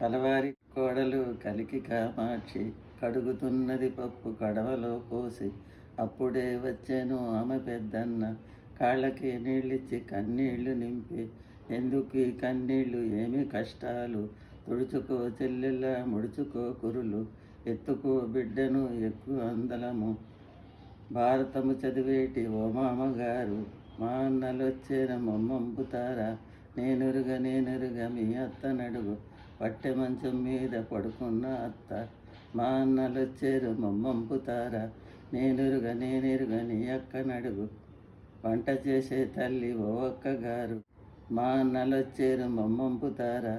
కలవారి కోడలు కలికి కామాక్షి కడుగుతున్నది పప్పు కడవలో పోసి అప్పుడే వచ్చాను ఆమె పెద్దన్న. కాళ్ళకి నీళ్ళిచ్చి కన్నీళ్ళు నింపి ఎందుకు ఈ కన్నీళ్ళు ఏమి కష్టాలు? తుడుచుకో చెల్లెళ్ళ ముడుచుకో కురులు. ఎత్తుకో బిడ్డను ఎక్కువ అందలము. భారతము చదివేటి ఓ మామగారు మా అన్నలొచ్చేన మమ్మంపుతారా? నేనురుగా నేనురుగా మీ అత్త నడుగు పట్టె మంచం మీద పడుకున్న అత్త మా అన్నలొచ్చేరు మమ్మంపుతారా నేనురుగ నేనెరుగ నీ అక్క నడుగు వంట చేసే తల్లి ఓ అక్క గారు మా అన్నలొచ్చేరు మమ్మంపుతారా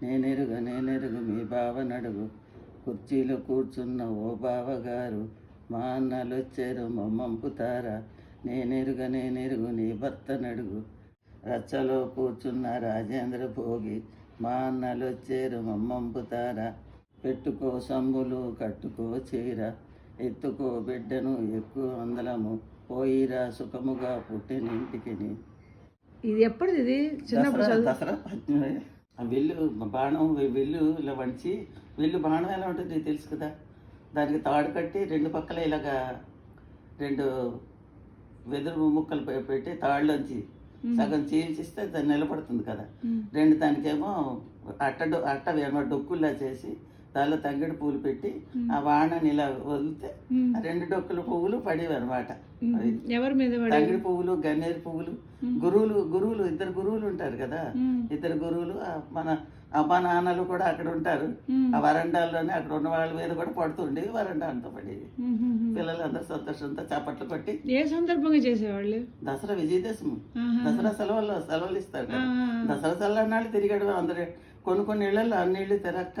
నేనెరుగ నేనెరుగు మీ బావ నడుగు కుర్చీలో కూర్చున్న ఓ బావగారు మా అన్నలొచ్చేరు మమ్మంపుతారా నేనెరుగ నేనెరుగు నీ భర్త నడుగు రచ్చలో కూర్చున్న రాజేంద్ర భోగి మా అన్నలొచ్చేరు మమ్మంపుతారా పెట్టుకో సంబులు కట్టుకో చీర. ఎత్తుకో బిడ్డను ఎక్కువ అందలము. పోయిరా సుఖముగా పుట్టినింటికి ఇది ఎప్పటిది ఇది చిన్నప్పుడు దసరా విల్లు బాణం వె- విల్లు ఇలా వంచి విల్లు బాణం ఎలా ఉంటుంది తెలుసు కదా? దానికి తాడు కట్టి రెండు పక్కల ఇలాగా రెండు వెదురు ముక్కలు పెట్టి తాళ్ళలోంచి సగం చీల్చిస్తే దాన్ని నిలబడుతుంది కదా. రెండు దానికేమో అట్ట అట్ట ఏమో డొక్కుల్లా చేసి దానిలో తంగిడి పూలు పెట్టి ఆ వాణని ఇలా వదిలితే రెండు డొక్కుల పువ్వులు పడేవి అనమాట ఉమ్. ఎవరి మీద పడి తంగిడి పువ్వులు గన్నేరు పువ్వులు గురువులు గురువులు ఇద్దరు గురువులు ఉంటారు కదా. ఇద్దరు గురువులు మన అమ్మ నాన్నలు కూడా అక్కడ ఉంటారు. ఆ వరండాల్లోనే అక్కడ ఉన్న వాళ్ళ మీద కూడా పడుతుండేవి వరండా అంతా పడేవి ఉమ్. ఉమ్. ఉమ్. పిల్లలందరూ సంతోషంతో చప్పట్లు కొట్టి ఏ సందర్భంగా చేసేవాళ్ళు? దసరా విజయదశమి. దసరా సెలవుల్లో సెలవులు ఇస్తారు. దసరా సెలవు అన్నాళ్ళు తిరిగాడు అందరు. కొన్ని కొన్ని ఇళ్ళలో అన్ని ఇళ్ళు తిరక్క.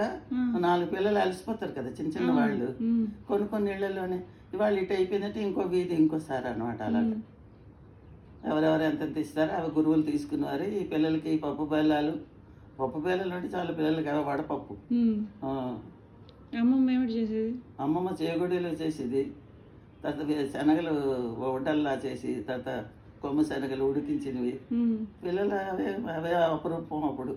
నాలుగు పిల్లలు అలసిపోతారు కదా చిన్న చిన్న వాళ్ళు. కొన్ని కొన్ని ఇళ్ళలోనే ఇవాళ ఇటు అయిపోయిందంటే ఇంకో వీధి ఇంకోసారి అనమాట అలాగే. ఎవరెవరు ఎంత ఇస్తారో అవి గురువులు తీసుకున్నారు. ఈ పిల్లలకి పప్పు బెల్లాలు. పప్పు బెల్లాలు అంటే చాలా పిల్లలకి అవి వడపప్పు. అమ్మమ్మ ఏమిటి చేసేది? అమ్మమ్మ చేగుడిలో చేసేది. తర్వాత శనగలు వడ్డల్లా చేసి తర్వాత కొమ్ము శనగలు ఉడికించినవి. పిల్లలు అవే అవే అపురూపం అప్పుడు.